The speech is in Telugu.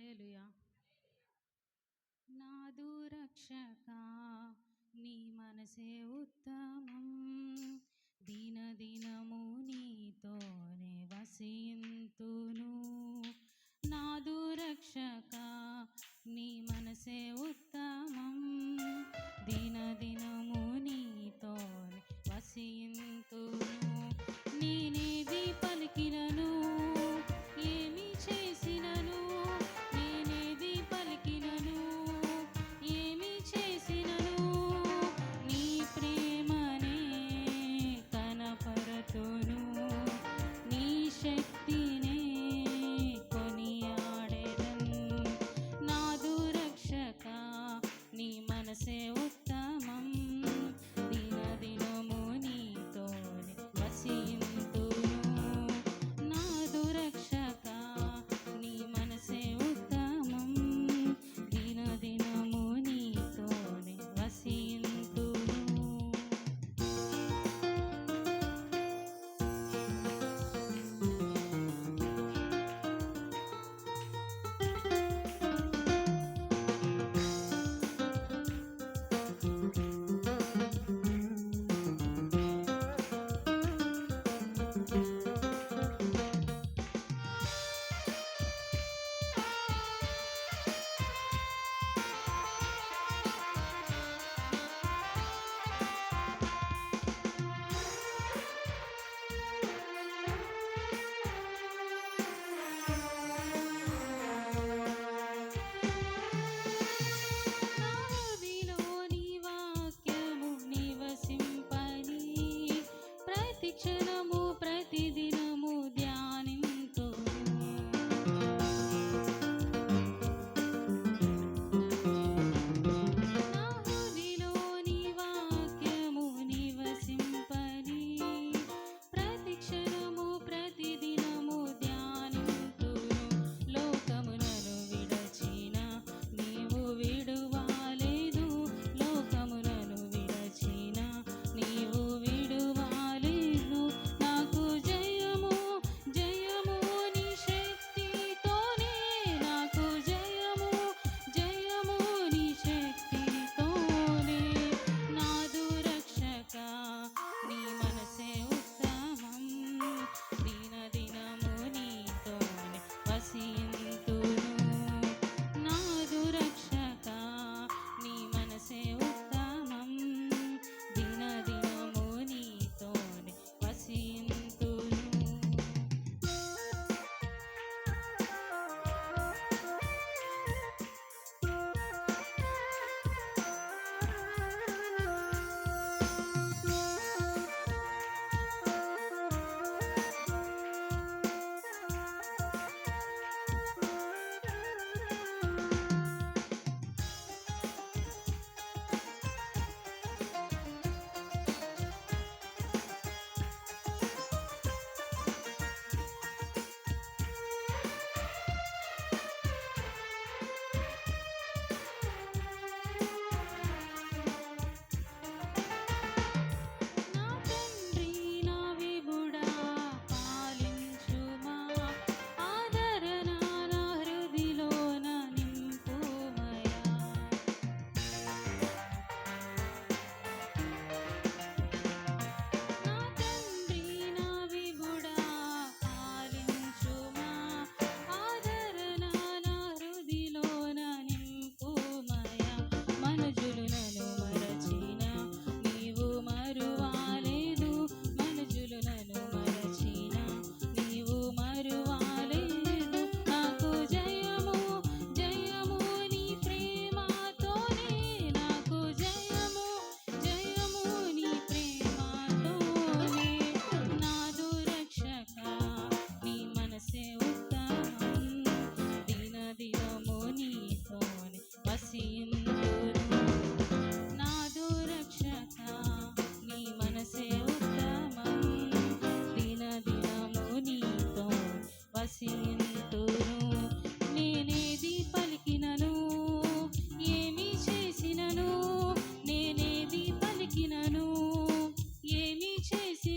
హల్లెలుయా. నాదు రక్షక నీ మనసే ఉత్తమం. దినదినము నీతోనే వసింది deseo వసింతును. నేనేది పలికినను ఏమి చేసినను? నేనేది పలికినను ఏమి చేసి